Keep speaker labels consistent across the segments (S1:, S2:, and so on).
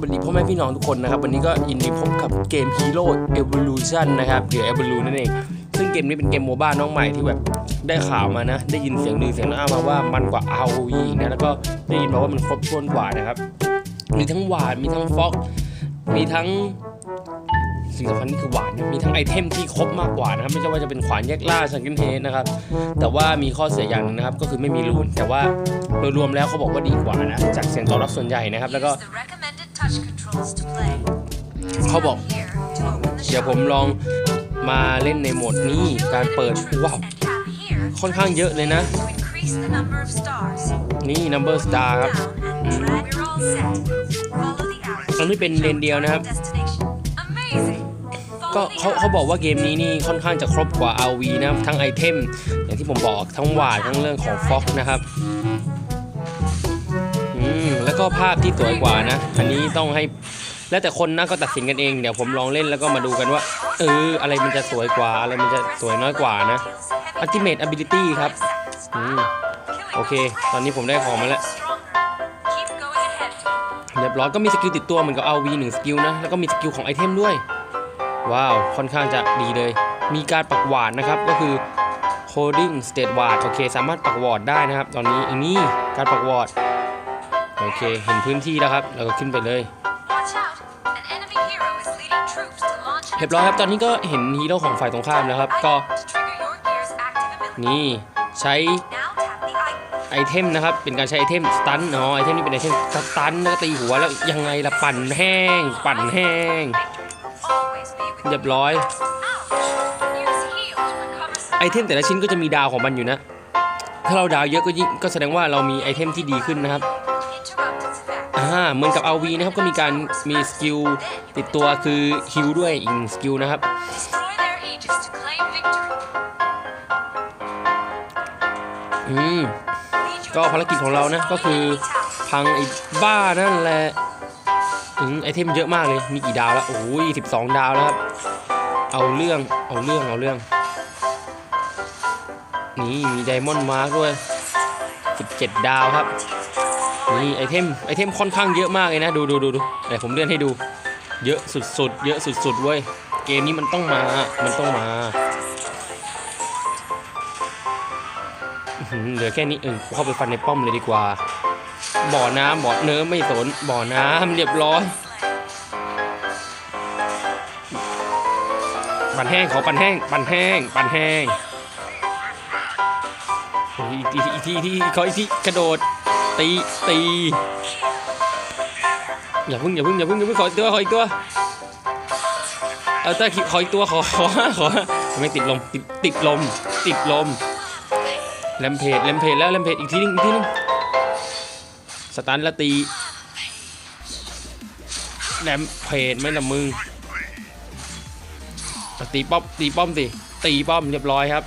S1: วัสดีพ่อแม่พี่น้องทุกคนนะครับ วันนี้ก็ยินดีพบกับเกม Hero Evolution นะครับหรือ Evolution นั่นเอง ซึ่งเกมนี้เป็นเกมโมบ้าน้องใหม่ที่แบบได้ข่าวมานะ ได้ยินเสียงหนึ่งเสียงอ้ามาว่ามันกว่า ROE อีกนะ แล้วก็ได้ยินมาว่ามันครบถ้วนกว่านะครับ มีทั้งหวานมีทั้งฟ็อก มีทั้งสิ่งสำคัญนี่คือหวานนะมีทั้งไอเทมที่ครบมากกว่านะครับ ไม่ใช่ว่าจะเป็นขวานแยกล่าชังกินเฮดนะครับ แต่ว่ามีข้อเสียอย่างหนึงนะครับ ก็คือไม่มีรูน แต่ว่าโดยรวมแล้วเขาบอกว่าดีกว่านะ จากเสียงตอบรับส่วนใหญ่นะครับ แล้วก็
S2: Use the recommended touch controls to play.
S1: เขาบอก
S2: Here to open the
S1: เดี๋ยวผม
S2: shop.
S1: ลองมาเล่นในโหมดนี้การเปิดว้าว
S2: And tap here
S1: ค่อนข้างเยอะเลยนะ
S2: to increase the number of stars.
S1: นี่ number star ครับ
S2: Down and drag. We're all set. Follow the arrows.
S1: อันนี้เป็นเลนเดียวนะครับ
S2: Destination. Amazing.
S1: ก็
S2: Follow the
S1: เขาเขาบอก
S2: arrows.
S1: ว่าเกมนี้นี่ค่อนข้างจะครบกว่า RV นะครับ ทั้งไอเทม อย่างที่ผมบอกทั้งหวาดทั้งเรื่องของฟ็อกนะครับ อืมแล้ว ก็ภาพที่สวยกว่านะ อันนี้ต้องให้แล้วแต่คนนะก็ตัดสินกันเองเดี๋ยวผมลองเล่นแล้วก็มาดูกันว่า เออ อะไรมันจะสวยกว่า อะไรมันจะสวยน้อยกว่านะ Ultimate Ability ครับอืมโอเค ตอนนี้ผมได้ของมาแล้วเรียบร้อยก็มีสกิลติดตัวเหมือนกับ RV 1สกิลนะ แล้วก็มีสกิลของไอเทมด้วย ว้าว ค่อนข้างจะดีเลย มีการปักหวาดนะครับ ก็คือ holding state ward โอเค สามารถปักวอร์ดได้นะครับ ตอนนี้อันนี้การปักวอร์ด โอเค เห็นพื้นที่แล้วครับแล้วก็ขึ้นไปเลย
S2: Watch out. An enemy hero is leading troops to launch an
S1: เรียบร้อยครับ ตอน
S2: attack.
S1: นี้ก็เห็นฮีโร่ของฝ่ายตรงข้ามแล้วครับ ก็
S2: Item to trigger your gear's active ability.
S1: นี่ใช้
S2: Now tap the icon.
S1: ไอเทมนะครับ เป็นการใช้ไอเทมสตันอ๋อไอเทมนี้เป็นไอเทมสตันแล้วก็ตีหัวแล้วยังไงล่ะปั่นแห้ง ปั่นแห้ง
S2: Always be with
S1: เรียบร้อย
S2: Ouch. Use heal to recover some
S1: ไอเทมแต่ละชิ้นก็จะมีดาวของมันอยู่นะ ถ้าเราดาวเยอะก็ยิ่งก็แสดงว่าเรามีไอเทมที่ดีขึ้นนะครับ เหมือนกับ RV นะครับก็มีการมีสกิลติดตัวคือฮิลด้วยอีกหนึ่งสกิลนะครับ
S2: Destroy their aegis to claim victory.
S1: อืม
S2: Lead your
S1: ก็ภารกิจของเรานะก็คือ
S2: enemy tower.
S1: พังไอ้บ้านั่นแหละอืมไอเทมเยอะมากเลยมีกี่ดาวแล้วโอ้ย12ดาวแล้วครับเอาเรื่องเอาเรื่องเอาเรื่อง นี่มีไดมอนด์มาร์กด้วย 17 ดาวครับ นี่ไอเทมไอเทมค่อนข้างเยอะมากเลยนะ ดูดูดูดูเดี๋ยวผมเลื่อนให้ดู เยอะสุดๆ เยอะสุดๆเว้ย เกมนี้มันต้องมา มันต้องมาเหลือแค่นี้เออเข้าไปฟันในป้อมเลยดีกว่า บ่อน้ำบ่อเนื้อไม่สน บ่อน้ำเรียบร้อยปั่นแห้งขอปั่นแห้งปั่นแห้งปั่นแห้งโอ้ยอีกทีอีกทีอีกทีขออีกทีกระโดด ตีตีอย่าพึ่งอย่าพึ่งอย่าพึ่งอย่าพึ่งขออีกตัวขออีกตัวเอาแต่ขออีกตัวขอขอขอไม่ติดลมติดติดลมติดลมแลมเพจแลมเพจแล้วแลมเพจอีกทีนึงอีกทีนึงสตันแล้วตีแลมเพจไม่ละมึงตีป้อมตีป้อมสิตีป้อมเรียบร้อยครับ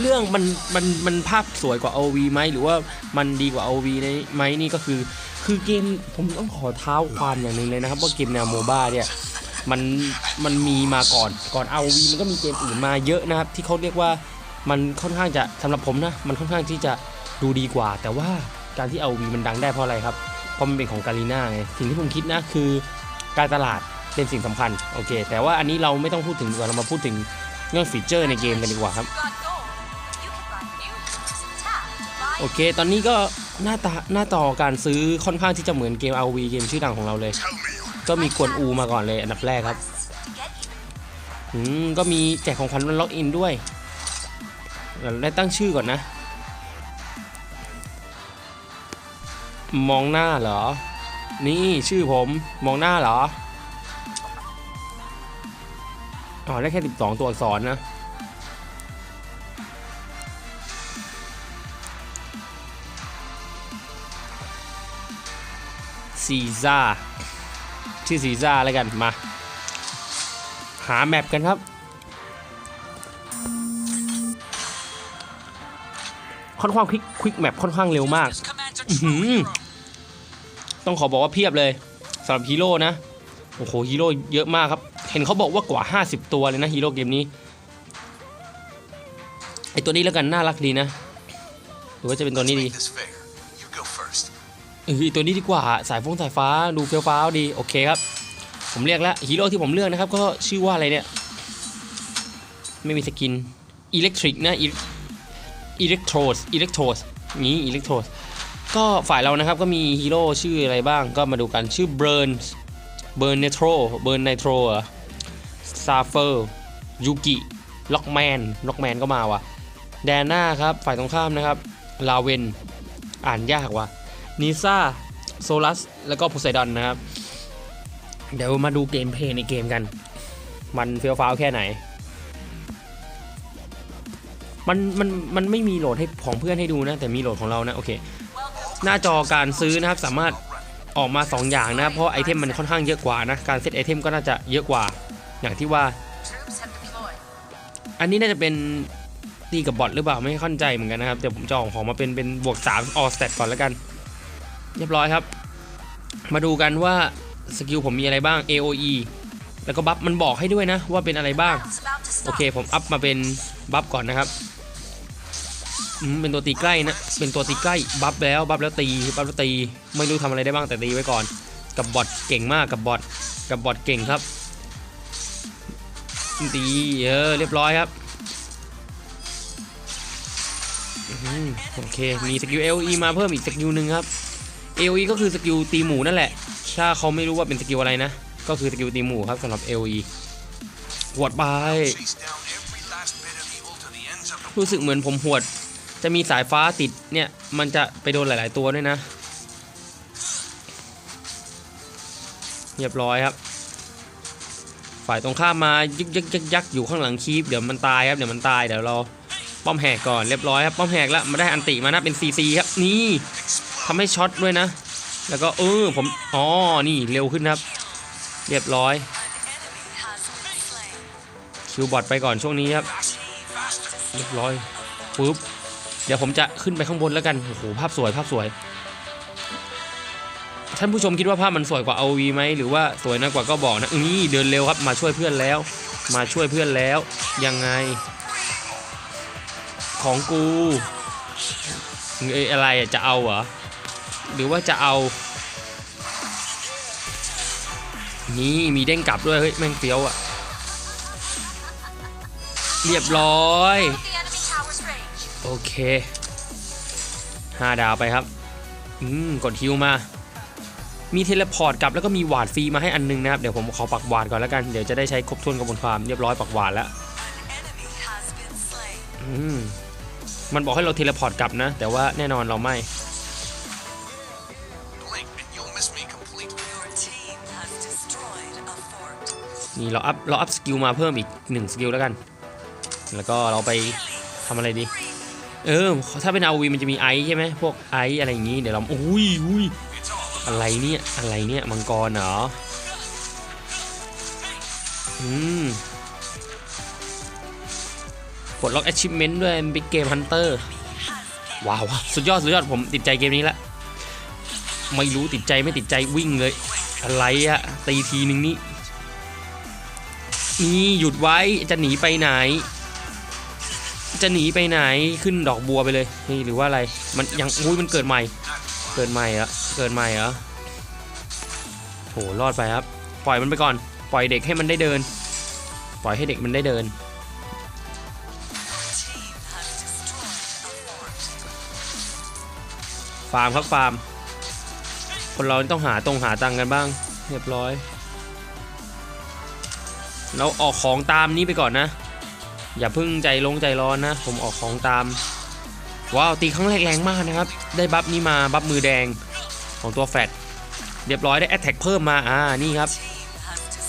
S1: เรื่องมันมันมันภาพสวยกว่า OV ไหมหรือว่ามันดีกว่า OV ไหมนี่ก็คือ คือเกมผมต้องขอเท้าความอย่างหนึ่งเลยนะครับว่าเกมแนวโมบ้าเนี่ยมันมันมีมาก่อนก่อน ROV มันก็มีเกมอื่นมาเยอะนะครับ ที่เขาเรียกว่ามันค่อนข้างจะสำหรับผมนะ มันค่อนข้างที่จะดูดีกว่า แต่ว่าการที่ ROV มันดังได้เพราะอะไรครับเพราะมันเป็นของกาลีน่าไงสิ่งที่ผมคิดนะคือการตลาดเป็นสิ่งสำคัญโอเค แต่ว่าอันนี้เราไม่ต้องพูดถึงดีกว่าเรามาพูดถึงเรื่องฟีเจอร์ในเกมกันดีกว่าครับ โอเค ตอนนี้ก็หน้าตาหน้าต่อการซื้อค่อนข้างที่จะเหมือนเกม RV เกมชื่อดังของเราเลย ก็มีกวนอูมาก่อนเลยอันดับแรกครับอืมก็มีแจกของขวัญวันล็อกอินด้วยเราได้ตั้งชื่อก่อนนะ มองหน้าเหรอ นี่ชื่อผมมองหน้าเหรออ๋อได้แค่ 12 ตัวอักษรนะ ซีซ่าชื่อซีซ่าแล้วกันมา หาแมปกันครับค่อนข้างคลิกควิกแมปค่อนข้างเร็วมากต้องขอบอกว่าเพียบเลยสำหรับฮีโร่นะ โอ้โหฮีโร่เยอะมากครับ เห็นเขาบอกว่ากว่า 50 ตัวเลยนะฮีโร่เกมนี้ ไอตัวนี้แล้วกันน่ารักดีนะ หรือว่าจะเป็นตัวนี้ดี เออตัวนี้ดีกว่าสายฟงสายฟ้าดูเฟี้ยวฟ้าวดีโอเคครับ ผมเรียกแล้วฮีโร่ที่ผมเลือกนะครับก็ชื่อว่าอะไรเนี่ย ไม่มีสกินอิเล็กทริกนะอิเล็กโทรสอิเล็กโทรสนี้อิเล็กโทรสก็ฝ่ายเรานะครับก็มีฮีโร่ชื่ออะไรบ้างก็มาดูกันชื่อเบิร์นเบิร์นเนโทรเบิร์นไนโตรซาเฟอร์ยูกิล็อกแมนล็อกแมนก็มาว่ะแดนน่าครับฝ่ายตรงข้ามนะครับลาเวนอ่านยากว่ะ นิซ่าโซลัสแล้วก็โพไซดอนนะครับ เดี๋ยวมาดูเกมเพลย์ในเกมกัน มันเฟี้ยวฟ้าวแค่ไหน มันมันมันไม่มีโหลดให้ของเพื่อนให้ดูนะ แต่มีโหลดของเรานะ โอเค หน้าจอการซื้อนะครับสามารถออกมา 2 อย่างนะ เพราะไอเทมมันค่อนข้างเยอะกว่านะ การเซตไอเทมก็น่าจะเยอะกว่า อย่างที่ว่า อันนี้น่าจะเป็นตีกับบอทหรือเปล่าไม่เข้าใจเหมือนกันนะครับ เดี๋ยวผมจะออกของมาเป็นเป็นบวก3 all stat ก่อนแล้วกัน เรียบร้อยครับ มาดูกันว่าสกิลผมมีอะไรบ้าง AOE แล้วก็บัฟมันบอกให้ด้วยนะว่าเป็นอะไรบ้าง โอเคผมอัพมาเป็นบัฟก่อนนะครับเป็นตัวตีใกล้นะ เป็นตัวตีใกล้บัฟแล้วบัฟแล้วตีบัฟแล้วตี ไม่รู้ทำอะไรได้บ้างแต่ตีไว้ก่อน กับบอทเก่งมากกับบอทกับบอทเก่งครับ ตีเออเรียบร้อยครับอโอเค มีสกิล LE มาเพิ่มอีกสกิลหนึ่งครับ LE ก็คือสกิลตีหมูนั่นแหละ ถ้าเขาไม่รู้ว่าเป็นสกิลอะไรนะ ก็คือสกิลตีหมูครับสำหรับ LE หวดไป รู้สึกเหมือนผมหวด จะมีสายฟ้าติดเนี่ย มันจะไปโดนหลาย ๆ ตัวด้วยนะ เรียบร้อยครับ ฝ่ายตรงข้ามมายึกยักยักยักอยู่ข้างหลังคีปเดี๋ยวมันตายครับ เดี๋ยวมันตาย เดี๋ยวเราป้อมแหกก่อน เรียบร้อยครับ ป้อมแหกแล้วมาได้อันติมานะเป็นซีซีครับ นี่ ทำให้ช็อตด้วยนะ แล้วก็เออผมอ๋อนี่เร็วขึ้นครับ เรียบร้อย คิวบอทไปก่อนช่วงนี้ครับ เรียบร้อยปุ๊บเดี๋ยวผมจะขึ้นไปข้างบนแล้วกันโอ้โหภาพสวยภาพสวยท่านผู้ชมคิดว่าภาพมันสวยกว่า ROV ไหมหรือว่าสวยน้อยกว่าก็บอกนะนี่เดินเร็วครับมาช่วยเพื่อนแล้ว มาช่วยเพื่อนแล้ว ยังไง ของกูเอ้ยอะไรจะเอาเหรอ หรือว่าจะเอานี่มีเด้งกลับด้วยเฮ้ยแม่งเฟี้ยวอะเรียบร้อย โอเคห้าดาวไปครับ อืม กดฮิวมา มีเทเลพอร์ตกลับแล้วก็มีหวาดฟรีมาให้อันนึงนะครับ เดี๋ยวผมขอปักหวาดก่อนแล้วกัน เดี๋ยวจะได้ใช้ครบถ้วนกระบวนความเรียบร้อยปักหวาดแล้วอืม มันบอกให้เราเทเลพอร์ตกลับนะ แต่ว่าแน่นอนเราไม่ นี่เราอัพเราอัพสกิลมาเพิ่มอีกหนึ่งสกิลแล้วกัน แล้วก็เราไปทำอะไรดี เออ ถ้าเป็นอาวีมันจะมีไอซ์ใช่ไหมพวกไอซ์อะไรอย่างงี้เดี๋ยวเราอุ้ยอุ้ยอะไรเนี่ยอะไรเนี่ยมังกรเหรออืมกดล็อก achievement ด้วย Big Game Hunter ว้าว สุดยอด สุดยอด ผมติดใจเกมนี้ละ ไม่รู้ติดใจไม่ติดใจวิ่งเลย อะไรอะตีทีนึงนี่ นี่หยุดไว้จะหนีไปไหน จะหนีไปไหนขึ้นดอกบัวไปเลยนี่หรือว่าอะไรมันยังอุ้ยมันเกิดใหม่ เกิดใหม่อะเกิดใหม่เหรอโหรอดไปครับ ปล่อยมันไปก่อน ปล่อยเด็กให้มันได้เดิน ปล่อยให้เด็กมันได้เดินฟาร์มครับฟาร์มคนเราต้องหาตรงหาตังค์กันบ้าง เรียบร้อย เราออกของตามนี้ไปก่อนนะ อย่าเพิ่งใจลงใจร้อนนะ ผมออกของตาม ว้าว ตีครั้งแรกแรงมากนะครับ ได้บัฟนี้มาบัฟมือแดงของตัวแฟดเรียบร้อยได้แอตแทกเพิ่มมา อ่า นี่ครับ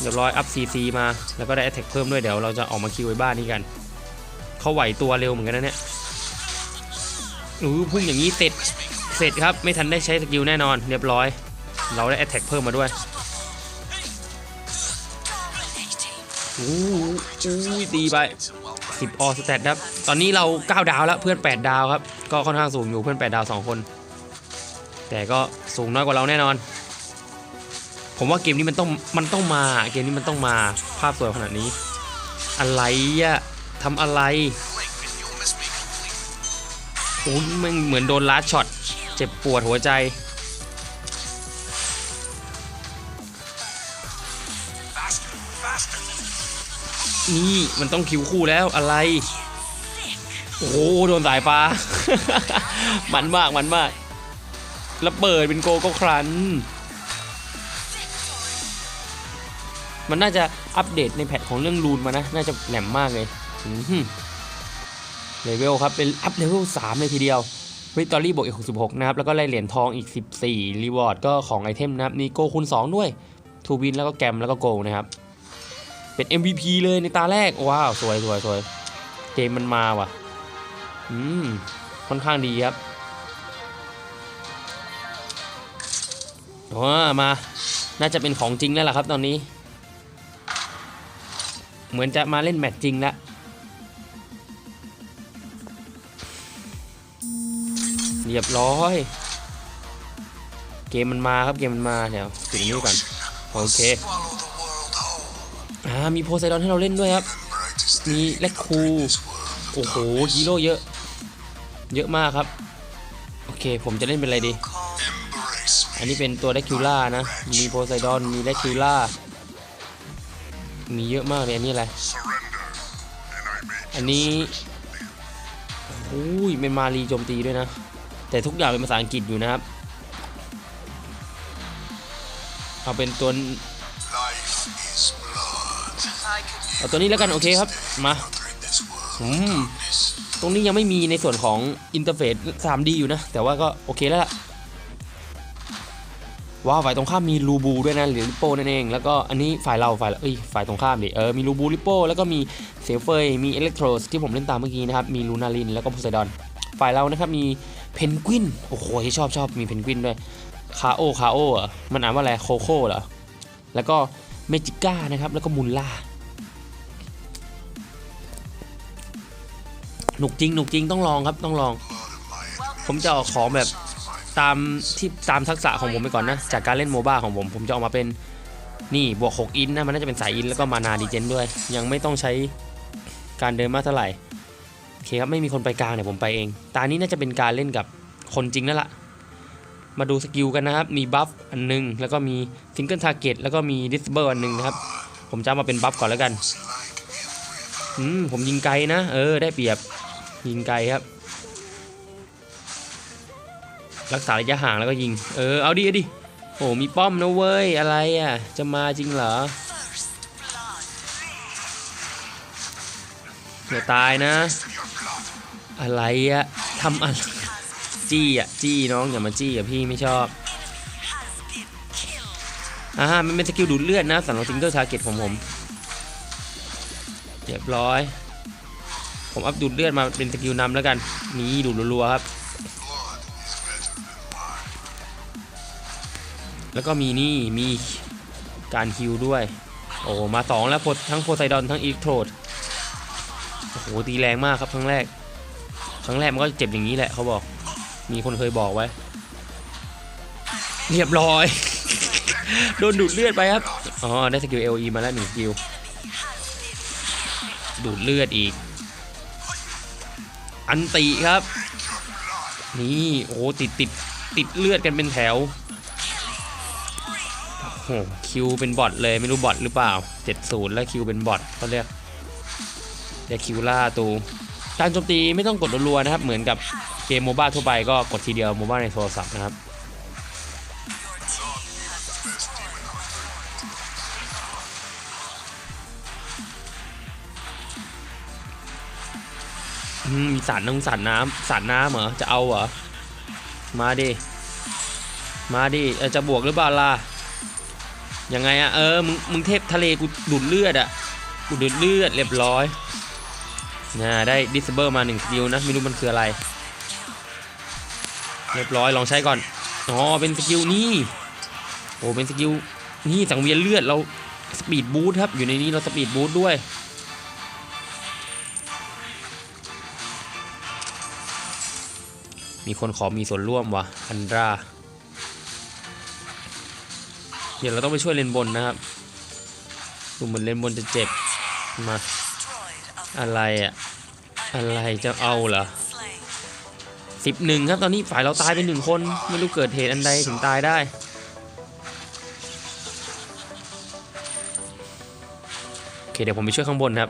S1: เรียบร้อยอัพซีซีมา แล้วก็ได้แอตแทกเพิ่มด้วย เดี๋ยวเราจะออกมาคิวไว้บ้านนี้กัน เขาไหวตัวเร็วเหมือนกันนะเนี่ยอู้พุ่งอย่างนี้เสร็จ เสร็จครับ ไม่ทันได้ใช้สกิลแน่นอน เรียบร้อย เราได้แอตแทกเพิ่มมาด้วย อู้อู้ตีไป 10 ออสแตทครับ ตอนนี้เรา 9 ดาวแล้วเพื่อน 8 ดาวครับ ก็ค่อนข้างสูงอยู่เพื่อน 8 ดาว 2 คน แต่ก็สูงน้อยกว่าเราแน่นอน ผมว่าเกมนี้มันต้องมันต้องมา เกมนี้มันต้องมาภาพสวยขนาดนี้ อะไรอะทำอะไรโอ้ยมันเหมือนโดนลัดช็อต เจ็บปวดหัวใจ นี่มันต้องคิวคู่แล้วอะไร โอ้โหโดนสายฟ้า มันมากมันมากแล้วเปิดเป็นโกโก็ครัน มันน่าจะอัปเดตในแพทของเรื่องรูนมานะ น่าจะแหลมมากเลยเลเวลครับ เป็นอัพเลเวล3เลยทีเดียววิตอรี่บวกอีก66 นะครับ แล้วก็ไล่เหรียญทองอีก 14 รีวอร์ดก็ของไอเทมนะครับมีโกคูณ 2 ด้วย ทูวินแล้วก็แกมแล้วก็โกนะครับ เป็น MVP เลยในตาแรก ว้าว สวยสวยสวยเกมมันมาว่ะ อืม ค่อนข้างดีครับว้ามา น่าจะเป็นของจริงแล้วล่ะครับตอนนี้ เหมือนจะมาเล่นแมตช์จริงแล้วเรียบร้อย เกมมันมาครับเกมมันมาเดี๋ยวปิดอันนี้ก่อน โอเค อ่ามีโพไซดอนให้เราเล่นด้วยครับ มีแลคคูโอ้โหฮีโร่เยอะ เยอะมากครับ โอเค ผมจะเล่นเป็นอะไรดี อันนี้เป็นตัวแดคิวล่านะ มีโพไซดอน มีแดคิวล่า มีเยอะมากเลยอันนี้อะไร อันนี้อุ้ยเป็นมารีโจมตีด้วยนะ แต่ทุกอย่างเป็นภาษาอังกฤษอยู่นะครับ เอาเป็นตัว เอาตัวนี้แล้วกันโอเคครับมาอืมตรงนี้ยังไม่มีในส่วนของอินเทอร์เฟซ 3D อยู่นะ แต่ว่าก็โอเคแล้วล่ะว้าวฝ่ายตรงข้ามมีลูบูด้วยนะหรือลิโป้นั่นเอง แล้วก็อันนี้ฝ่ายเราฝ่ายเอ้ยฝ่ายตรงข้ามดิเออมีลูบูลิโป้แล้วก็มีเซลเฟยมีอิเล็กโทรสที่ผมเล่นตามเมื่อกี้นะครับมีลูนาลินแล้วก็โพไซดอนฝ่ายเรานะครับมีเพนกวินโอ้โหชอบชอบมีเพนกวินด้วยคาโอคาโออะมันอ่านว่าอะไรโคโค่เหรอแล้วก็เมจิก้านะครับแล้วก็มุลล่า หนุกจริงหนุกจริงต้องลองครับต้องลอง ผมจะเอาของแบบตามที่ตามทักษะของผมไปก่อนนะ จากการเล่นโมบ้าของผม ผมจะออกมาเป็นนี่บวก 6 อินนะ มันน่าจะเป็นสายอินแล้วก็มานาดีเจนด้วย ยังไม่ต้องใช้การเดินมากเท่าไหร่โอเคครับไม่มีคนไปกลางเดี๋ยวผมไปเอง ตานี้น่าจะเป็นการเล่นกับคนจริงแล้วล่ะมาดูสกิลกันนะครับ มีบัฟอันหนึง แล้วก็มีซิงเกิลทาร์เก็ตแล้วก็มีดิสเบอร์อันหนึงนะครับ ผมจะมาเป็นบัฟก่อนแล้วกัน อืม ผมยิงไกลนะ เออ ได้เปรียบ ยิงไกลครับ รักษาระยะห่างแล้วก็ยิง เออ เอาดิเอาดิ โอ้มีป้อมนะเว้ย อะไรอะ จะมาจริงเหรออย่าตายนะ อะไรอะทำอะไร จี้อะ จี้น้องอย่ามาจี้อะพี่ไม่ชอบอ่ามันเป็นสกิลดูดเลือดนะสำหรับซิงเกิลทาร์เก็ตของผมเรียบร้อย ผมอัพดูดเลือดมาเป็นสกิลนำแล้วกันนี่ดูดรัวๆครับ แล้วก็มีนี่มีการฮิวด้วย โอ้มาสองแล้วโพทั้งโพไซดอนทั้งอีโทรดโอ้โหตีแรงมากครับครั้งแรก ครั้งแรกมันก็เจ็บอย่างนี้แหละเขาบอก มีคนเคยบอกไว้ เรียบร้อย โดนดูดเลือดไปครับ อ๋อ ได้สกิล LE มาแล้วหนึ่งสกิลดูดเลือดอีก อันติครับ นี่โอ้ติดติดติดเลือดกันเป็นแถวโอ้คิวเป็นบอทเลยไม่รู้บอทหรือเปล่า 70 แล้วคิวเป็นบอทเขาเรียกเรียกคิวล่าตูการโจมตีไม่ต้องกดรัวๆนะครับ เหมือนกับเกมโมบ้าทั่วไปก็กดทีเดียวโมบ้าในโทรศัพท์นะครับ มีสารน้ำสารน้ำสารน้ำเหรอ จะเอาเหรอ มาดิ มาดิจะบวกหรือเปล่าล่ะ ยังไงอะเออ มึง มึงเทพทะเลกูดูดเลือดอะกูดูดเลือดเรียบร้อยนะได้ดิสเบอร์มาหนึ่งสกิลนะ ไม่รู้มันคืออะไร เรียบร้อย ลองใช้ก่อน อ๋อ เป็นสกิลนี่ โอ้ เป็นสกิลนี่สังเวียนเลือดเราสปีดบูทครับ อยู่ในนี้เราสปีดบูทด้วย มีคนขอมีส่วนร่วมว่ะอันดราเดี๋ยวเราต้องไปช่วยเลนบนนะครับดูเหมือนเลนบนจะเจ็บมาอะไรอะอะไรจะเอาเหรอสิบหนึ่งครับ ตอนนี้ฝ่ายเราตายไปหนึ่งคน ไม่รู้เกิดเหตุอันใดถึงตายได้ โอเค เดี๋ยวผมไปช่วยข้างบนครับ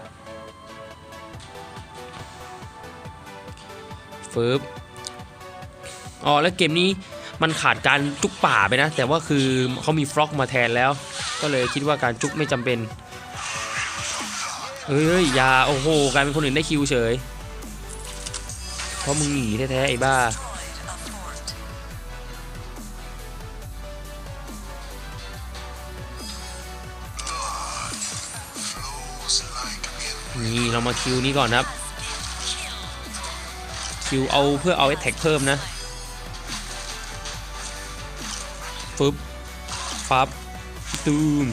S1: ฟืบ อ๋อแล้วเกมนี้มันขาดการจุกป่าไปนะ แต่ว่าคือเขามีฟล็อกมาแทนแล้ว ก็เลยคิดว่าการจุกไม่จำเป็นเอ้ยอย่าโอ้โหกลายเป็นคนอื่นได้คิวเฉย เพราะมึงหนีแท้ๆไอ้บ้า
S3: น like ี่
S1: เรามาคิวนี้ก่อนครับ คิวเอาเพื่อเอาไอ้แท็กเพิ่มนะ ฟึบฟับตูม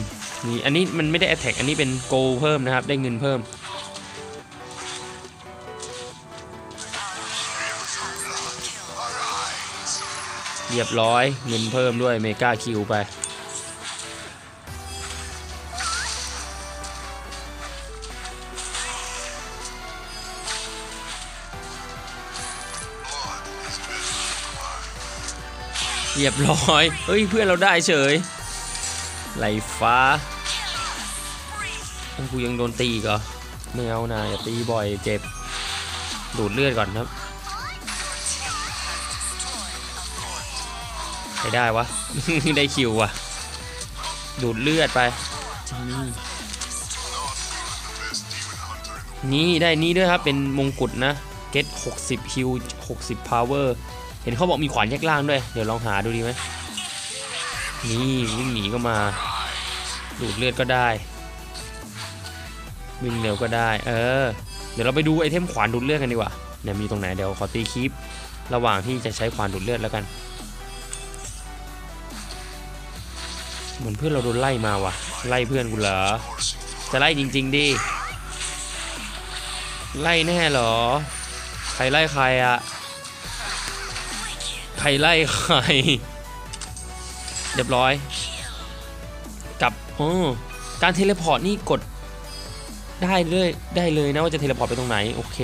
S1: นี่อันนี้มันไม่ได้ attack อันนี้เป็นโกเพิ่มนะครับ ได้เงินเพิ่ม เรียบร้อยเงินเพิ่มด้วยเมกาคิวไป เรียบร้อย เฮ้ยเพื่อนเราได้เฉยไหลฟ้ากูยังโดนตีกเหรอไม่เอานะอย่าตีบ่อยเจ็บ ดูดเลือดก่อนครับใครได้วะ ได้คิวว่ะดูดเลือดไป นี่ได้นี่ด้วยครับ เป็นมงกุฎนะ get 60คิว60 power เห็นเขาบอกมีขวานแยกล่างด้วย เดี๋ยวลองหาดูดีไหมนี่วิ่งหนีก็มา ดูดเลือดก็ได้ วิ่งเร็วก็ได้ เออ เดี๋ยวเราไปดูไอเทมขวานดูดเลือดกันดีกว่าเนี่ยมีตรงไหนเดี๋ยวขอตีคลิประหว่างที่จะใช้ขวานดูดเลือดแล้วกัน เหมือนเพื่อนเราโดนไล่มาว่ะ ไล่เพื่อนกูเหรอ จะไล่จริง ๆดิ ไล่แน่เหรอ ใครไล่ใครอะใค รไล่ใคร เรียบร้อย กับโอ้การเทเลพอร์ตนี่กดได้เลยได้เลยนะว่าจะเทเลพอร์ตไปตรงไหน โอเค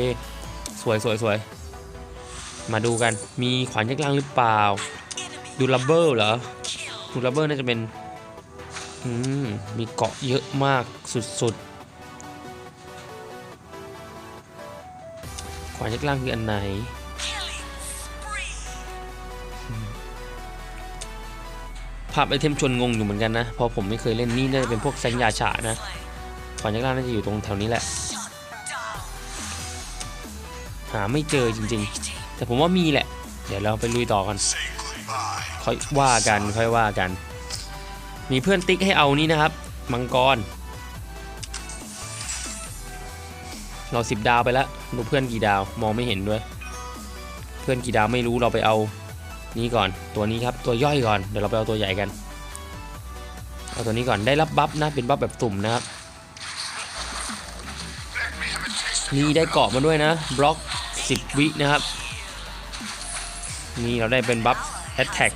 S1: สวยสวยสวยมาดูกันมีขวานยักษ์ล่างหรือเปล่า ดูลับเบิลเหรอดูลับเบิลน่าจะเป็นอืมมีเกาะเยอะมากสุดๆขวานยักษ์ล่างคืออันไหน ภาพไอเทมชนงงอยู่เหมือนกันนะเพราะผมไม่เคยเล่นนี่น่าจะเป็นพวกแซงยาฉะนะขวานยักษ์ล่างน่าจะอยู่ตรงแถวนี้แหละ หาไม่เจอจริงๆ แต่ผมว่ามีแหละ เดี๋ยวเราไปลุยต่อกันค่อยว่ากันค่อยว่ากัน มีเพื่อนติ๊กให้เอานี่นะครับ มังกร เราสิบดาวไปแล้วดูเพื่อนกี่ดาวมองไม่เห็นด้วย เพื่อนกี่ดาวไม่รู้เราไปเอา นี่ก่อนตัวนี้ครับตัวย่อยก่อนเดี๋ยวเราไปเอาตัวใหญ่กันเอาตัวนี้ก่อนได้รับบัฟนะเป็นบัฟแบบตุ่มนะครับนี่ได้เกาะมาด้วยนะบล็อก 10 วินะครับนี่เราได้เป็นบัฟแอตแทก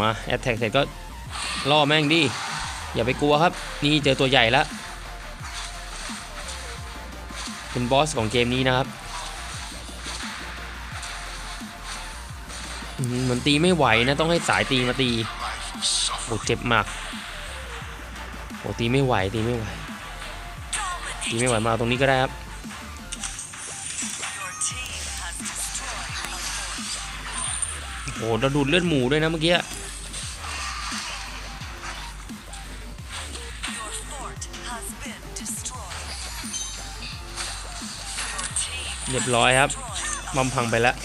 S1: มาแอตแทกเสร็จก็ล่อแม่งดิอย่าไปกลัวครับ นี่เจอตัวใหญ่แล้วเป็นบอสของเกมนี้นะครับ เหมือนตีไม่ไหวนะ ต้องให้สายตีมาตีโอ้เจ็บมากโอ้ตีไม่ไหวตีไม่ไหวตีไม่ไหวมาตรงนี้ก็ได้ครับโอ้เราดูดเลือดหมูด้วยนะเมื่อกี้เรียบร้อยครับมัมพังไปแล้ว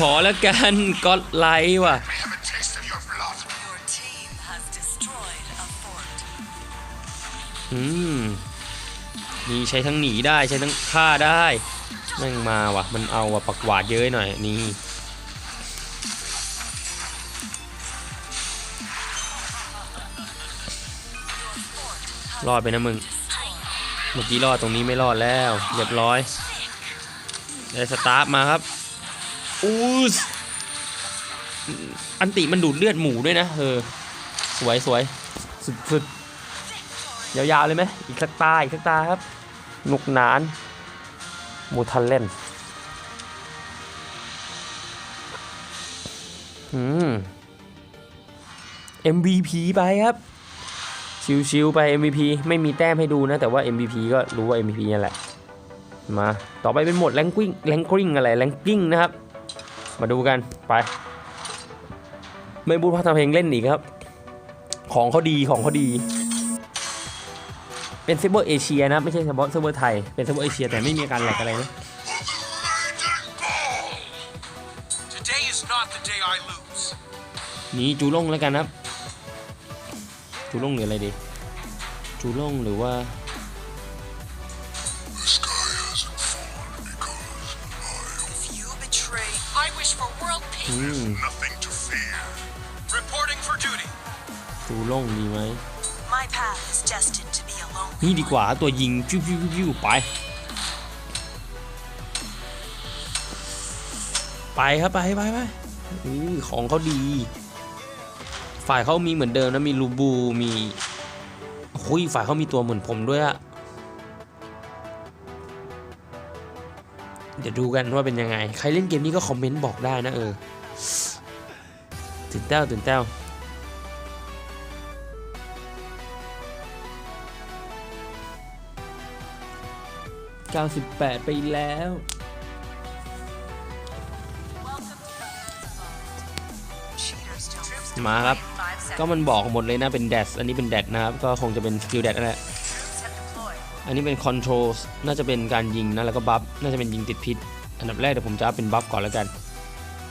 S1: ขอแล้วกันก็ไลค์ว่ะอืมนี่ใช้ทั้งหนีได้ใช้ทั้งฆ่าได้แม่งมาว่ะ มันเอาว่ะปักหวาดเยอะหน่อยนี่รอดไปนะมึง เมื่อกี้รอดตรงนี้ไม่รอดแล้ว เรียบร้อย ได้สตาร์ทมาครับ อูสอันติมันดูดเลือดหมูด้วยนะเออสวยสวยสุดสุดยาวๆเลยไหมอีกสักตาอีกสักตาครับนุกนานมูทันเล่นอืม MVP ไปครับ ชิวๆไป MVP ไม่มีแต้มให้ดูนะ แต่ว่า MVP ก็รู้ว่า MVP นั่แหละ มา ต่อไปเป็นหมดแรงกิ้งแรงกิ้งอะไรแรงกิ้งนะครับ มาดูกันไป ไม่บูดพัฒนาเพลงเล่นอีกครับ ของเขาดีของเขาดี เป็นเซิร์ฟเวอร์เอเชียนะไม่ใช่เฉพาะเซิร์ฟเวอร์ไทยเป็นเซิร์ฟเวอร์เอเชียแต่ไม่มีการแหลกอะไรนะ
S3: Today is not the day I lose.
S1: นี่จูล่งแล้วกันครับ จูล่งหรืออะไรดี จูล่งหรือว่า
S2: world peace.
S1: อืม
S3: Nothing to fear. Reporting for duty.
S1: จูล่งดีไหม
S2: My path is destined to be alone.
S1: นี่ดีกว่าตัวยิงพิวพิวพิวพิวไป ไปครับไปไปไปอื้อของเขาดี ฝ่ายเขามีเหมือนเดิมนะมีลูบูมีคุยฝ่ายเขามีตัวเหมือนผมด้วยอะเดี๋ยวดูกันว่าเป็นยังไง ใครเล่นเกมนี้ก็คอมเมนต์บอกได้นะเออ ตื่นเต้าตื่นเต้า98ไปแล้ว
S2: Cheaters don't. Troops
S1: มาครับ ก็มันบอกหมดเลยนะเป็นแดดอันนี้เป็นแดดนะครับ ก็คงจะเป็นสกิลแดดนั่นแหละ อันนี้เป็นคอนโทรลน่าจะเป็นการยิงนะ แล้วก็บัฟ น่าจะเป็นยิงติดพิษ อันดับแรกเดี๋ยวผมจะเป็นบัฟก่อนแล้วกัน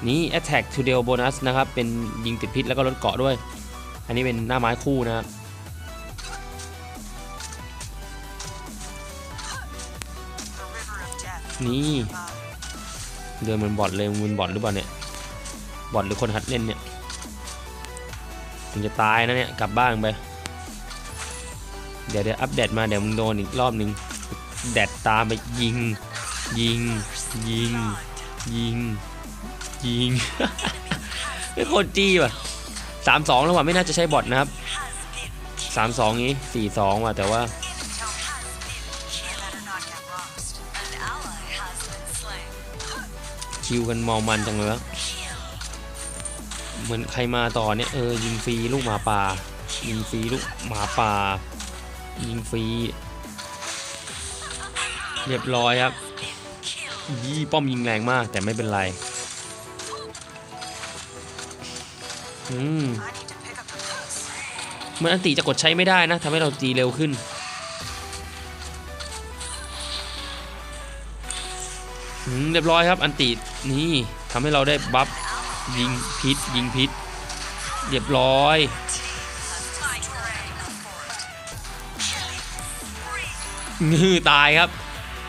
S1: นี่ attack to deal bonus นะครับ เป็นยิงติดพิษแล้วก็ลดเกาะด้วย อันนี้เป็นหน้าไม้คู่นะครับนี่เดินเหมือนบอทเลยมึงบอทหรือเปล่าเนี่ยบอทหรือคนหัดเล่นเนี่ยมึงจะตายนะเนี่ยกลับบ้านไปเดี๋ยวเดี๋ยวอัปเดตมาเดี๋ยวมึงโดนอีกรอบหนึ่งแดดตามไปยิง ยิง ยิง ยิง ยิง ไม่โคตรจี้ว่ะสามสองแล้วว่ะไม่น่าจะใช่บอทนะครับสามสองนี้สี่สองว่ะแต่ว่าคิวกันเมามันจังเลยเหมือนใครมาต่อเนี่ยเออยิงฟรีลูกหมาป่ายิงฟรีลูกหมาป่ายิงฟรีเรียบร้อยครับยี่ป้อมยิงแรงมากแต่ไม่เป็นไร อืมเหมันอันติจะกดใช้ไม่ได้นะทำให้เราตีเร็วขึ้นอืมเรียบร้อยครับอันตินี่ทำให้เราได้บัฟยิงพิษยิงพิษเรียบร้อยงือตายครับ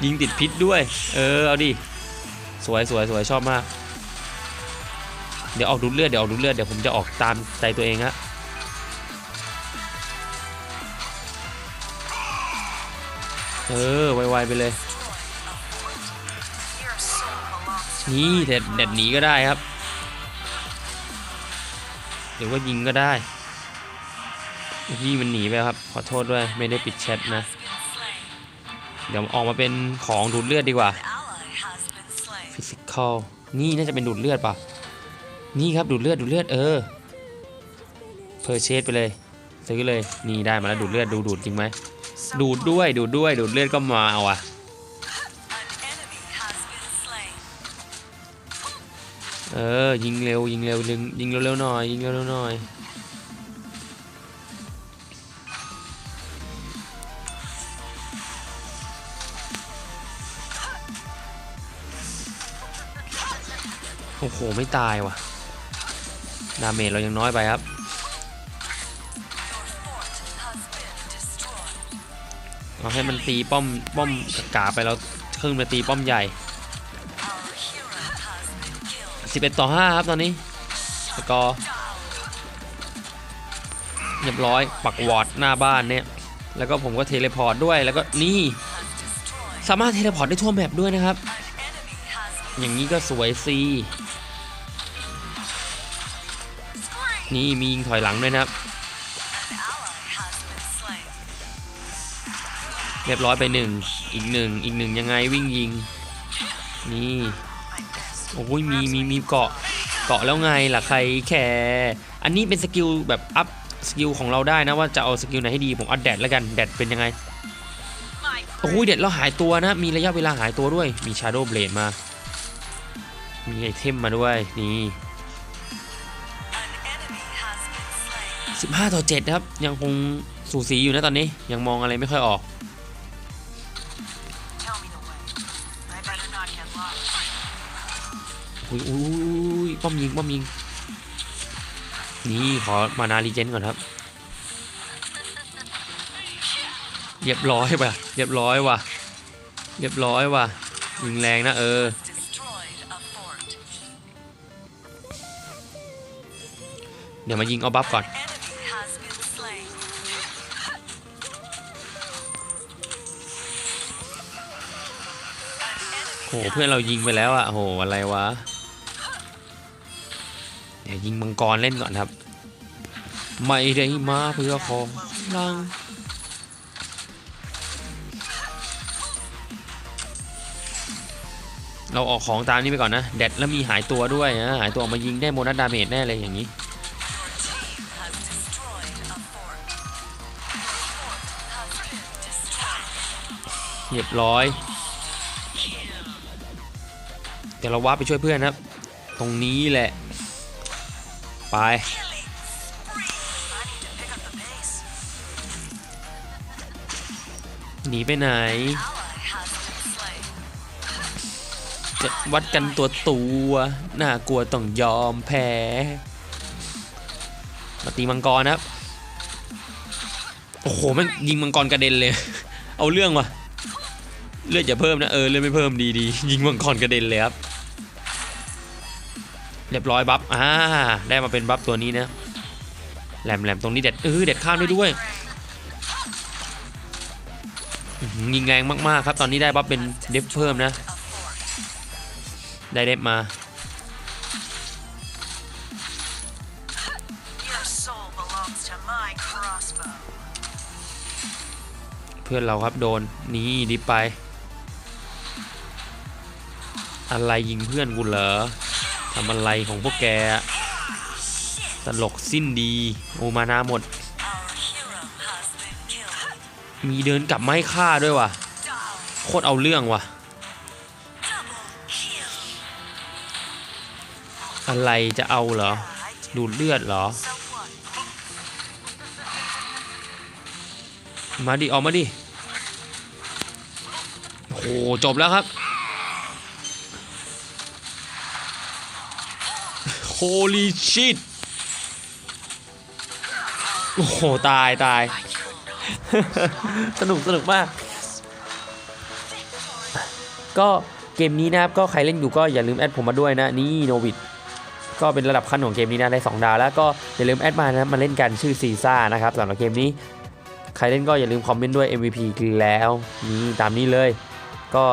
S1: ยิงติดพิษด้วย เออ เอาดิ สวยสวยสวยชอบมาก เดี๋ยวออกดูดเลือดเดี๋ยวออกดูดเลือดเดี๋ยวผมจะออกตามใจตัวเองฮะเออไวๆไปเลย นี่แต่แดดหนีก็ได้ครับหรือว่ายิงก็ได้พี่มันหนีไปครับ ขอโทษด้วยไม่ได้ปิดแชทนะ เดี๋ยวออกมาเป็นของดูดเลือดดีกว่าฟิสิกอลนี่น่าจะเป็นดูดเลือดป่ะ นี่ครับดูดเลือดดูดเลือดเออเพอร์เชสไปเลยซื้อเลยนี่ได้มาแล้วดูดเลือดดูดูดจริงไหมดูดด้วยดูดด้วยดูดเลือดก็มาเอาอะเออยิงเร็วยิงเร็วยิงยิงเร็วๆหน่อยยิงเร็วๆหน่อยโอ้โห ไม่ตายว่ะ ดาเมจเรายังน้อยไปครับ เอาให้มันตีป้อมป้อมกาไปแล้วครึ่งมาตีป้อมใหญ่ 11 ต่อ 5 ครับตอนนี้สกอร์เรียบร้อยปักวอร์ดหน้าบ้านเนี่ย แล้วก็ผมก็เทเลพอร์ตด้วยแล้วก็นี่ สามารถเทเลพอร์ตได้ทั่วแมปด้วยนะครับ อย่างนี้ก็สวยซี นี่มียิงถอยหลังด้วยนะครับ เรียบร้อยไปหนึ่งอีกหนึ่งอีกหนึ่งยังไงวิ่งยิง นี่โอ้ยมีมีมีเกาะเกาะแล้วไงล่ะใครแคร์อันนี้เป็นสกิลแบบอัพสกิลของเราได้นะว่าจะเอาสกิลไหนให้ดีผมเอาแดดแล้วกันแดดเป็นยังไงโอ้ยเด็ดแล้วหายตัวนะ มีระยะเวลาหายตัวด้วย มี Shadow Blade มา มีไอเทมมาด้วย นี่ 15 ต่อ7ครับ ยังคงสูสีอยู่นะตอนนี้ ยังมองอะไรไม่ค่อยออก อุ้ยอุ้ยป้อมยิง ป้อมยิง นี่ขอมานารีเจนก่อนครับ เรียบร้อยว่ะ เรียบร้อยว่ะ เรียบร้อยว่ะ ยิงแรงนะเออเดี๋ยวมายิงเอาบัฟก่อน เพื่อนเรายิงไปแล้วอะโหอะไรวะเดี๋ยวยิงมังกรเล่นก่อนครับ ไม่ได้มาเพื่อของลังเราออกของตามนี้ไปก่อนนะแดดแล้วมีหายตัวด้วยนะหายตัวออกมายิงได้โมนัสดาเมจแน่เลยอย่างนี้เรียบร้อย เดี๋ยวเราว่าไปช่วยเพื่อนครับ ตรงนี้แหละ ไป หนีไปไหน จะวัดกันตัวตัวน่ากลัวต้องยอมแพ้ มาตีมังกรนะครับโอ้โหมันยิงมังกรกระเด็นเลย เอาเรื่องว่ะ เลือดอย่าเพิ่มนะ เออ เลือดไม่เพิ่มดีดียิงมังกรกระเด็นเลยครับ เรียบร้อยบัฟอ่าได้มาเป็นบัฟตัวนี้นะแหลมแหลมตรงนี้เด็ดเออเด็ดข้ามได้ด้วยอื้อหือยิงแรงมากๆครับตอนนี้ได้บัฟเป็นเดฟเพิ่มนะ
S2: A fort.
S1: ได้เดฟมา
S2: Your soul belongs to my crossbow.
S1: เพื่อนเราครับโดนนี่ดิบไป อะไรยิงเพื่อนกูเหรอ ทำอะไรของพวกแก ตลกสิ้นดี โอมานาหมด มีเดินกลับมาให้ฆ่าด้วยว่ะ โคตรเอาเรื่องว่ะ อะไรจะเอาเหรอ ดูดเลือดเหรอ มาดิออกมาดิโอ้โหจบแล้วครับ Holy shit โอ้โห ตายตาย สนุก สนุกมาก ก็เกมนี้นะครับ ก็ใครเล่นอยู่ก็อย่าลืมแอดผมมาด้วยนะ นี่โนวิดก็เป็นระดับขั้นของเกมนี้นะได้ 2 ดาวแล้วก็อย่าลืมแอดมานะมาเล่นกันชื่อซีซ่านะครับสำหรับเกมนี้ ใครเล่นก็อย่าลืมคอมเมนต์ด้วย MVP คือแล้วนี่ตามนี้เลย ก็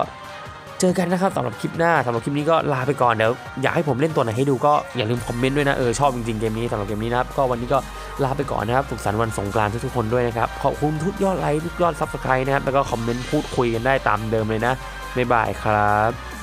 S1: เจอกันนะครับสำหรับคลิปหน้าสำหรับคลิปนี้ก็ลาไปก่อนเดี๋ยวอยากให้ผมเล่นตัวไหนให้ดูก็อย่าลืมคอมเมนต์ด้วยนะเออชอบจริงๆเกมนี้สำหรับเกมนี้นะครับก็วันนี้ก็ลาไปก่อนนะครับสุขสันต์วันสงกรานต์ทุกๆคนด้วยนะครับขอบคุณทุกยอดไลค์ทุกยอดซับสไครต์นะครับแล้วก็คอมเมนต์พูดคุยกันได้ตามเดิมเลยนะบ๊ายบายครับ